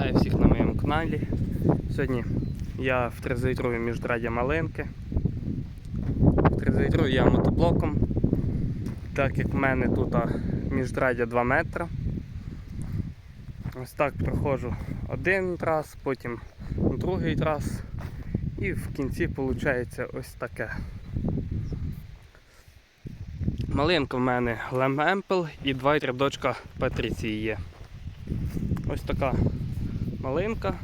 Вітаю всіх на моєму каналі. Сьогодні я в 30-літровій міждраді малинки. В 30 я мотоблоком. Так як в мене тут міждрадя 2 метри. Ось так проходжу один раз, потім другий раз. І в кінці виходить ось таке. Малинка в мене Глем Емпел і два рядочка Патріції є. Ось така малинка.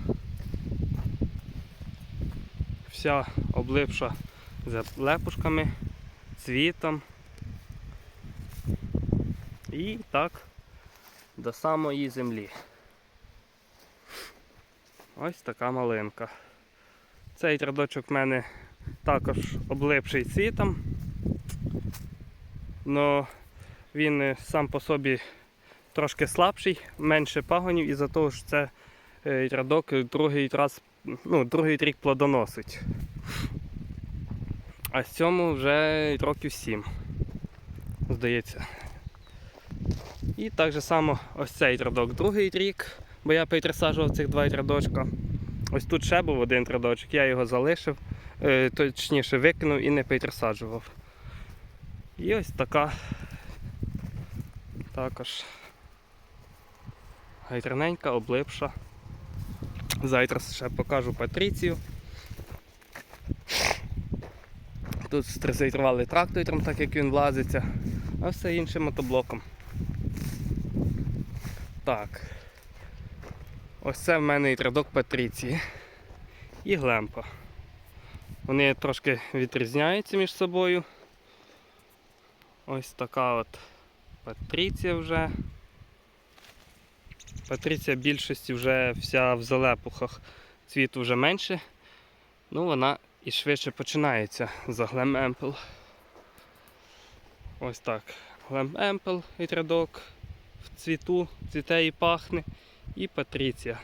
Вся облипша лепушками, цвітом. І так до самої землі. Ось така малинка. Цей рядочок в мене також облипший цвітом. Но він сам по собі трошки слабший, менше пагонів, із-за того, що це рядок другий раз, ну, другий рік плодоносить. А з цьому вже років 7, здається. І так же само ось цей рядок другий рік, бо я пересаджував цих два рядочка. Ось тут ще був один рядочок, я його залишив, е, точніше викинув і не пересаджував. І ось така також гайтерненька, облипша. Зараз ще покажу Патріцію. Тут стресейтрували трактором, так як він влазиться, а все інше мотоблоком. Так. Ось це в мене і рядок Патріції і глемпа. Вони трошки відрізняються між собою. Ось така от Патріція вже. Патріція більшості вже вся в залепухах. Цвіту вже менше. Ну вона і швидше починається за Глем Емпл. Ось так. Глем Емпл і рядок в цвіту, цвіте і пахне. І Патріція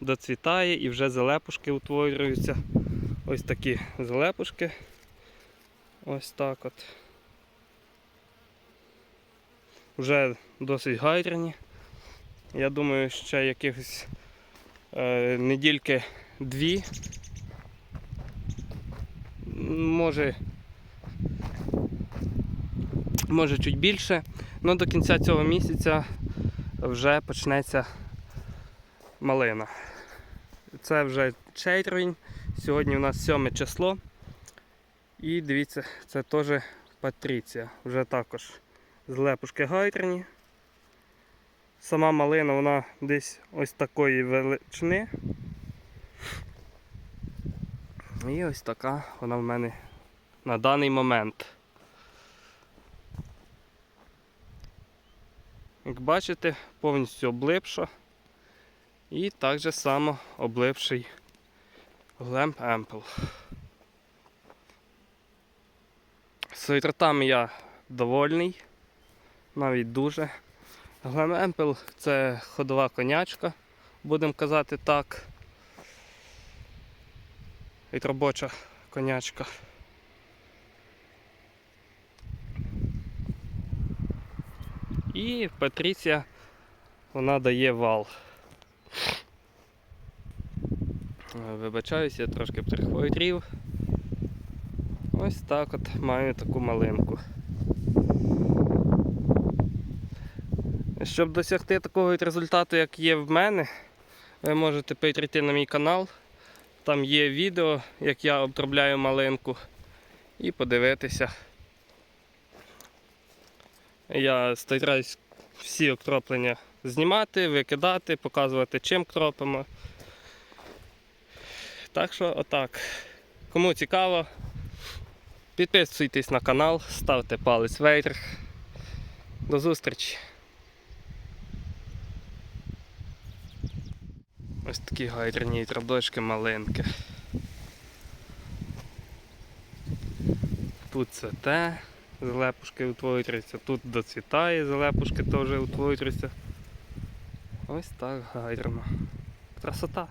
доцвітає і вже залепушки утворюються. Ось такі залепушки. Ось так от. Вже досить гайдерні. Я думаю, ще якихось е, недільки дві. Може, може чуть більше, але до кінця цього місяця вже почнеться малина. Це вже червень, сьогодні у нас 7 число. І дивіться, це теж Патріція. Вже також з лепушки гайтерні. Сама малина вона десь ось такої величини. І ось така вона в мене на даний момент. Як бачите, повністю облипша і так же само облипший Глемп Емпл. З я довольний, навіть дуже. Глем Емпел це ходова конячка, будемо казати так. І робоча конячка. І Патріція вона дає вал. Вибачаюся, я трошки прихворів. Ось так от маю таку малинку. Щоб досягти такого результату, як є в мене, ви можете перейти на мій канал. Там є відео, як я обробляю малинку, і подивитися. Я стараюсь всі окроплення знімати, викидати, показувати, чим кропимо. Так що отак. Кому цікаво, підписуйтесь на канал, ставте палець вверх. До зустрічі! Ось такі гайдерні традочки малинки. Тут цвете, залепушки утворюються, тут доцвітає, залепушки теж утворюються. Ось так гайдерно. Красота.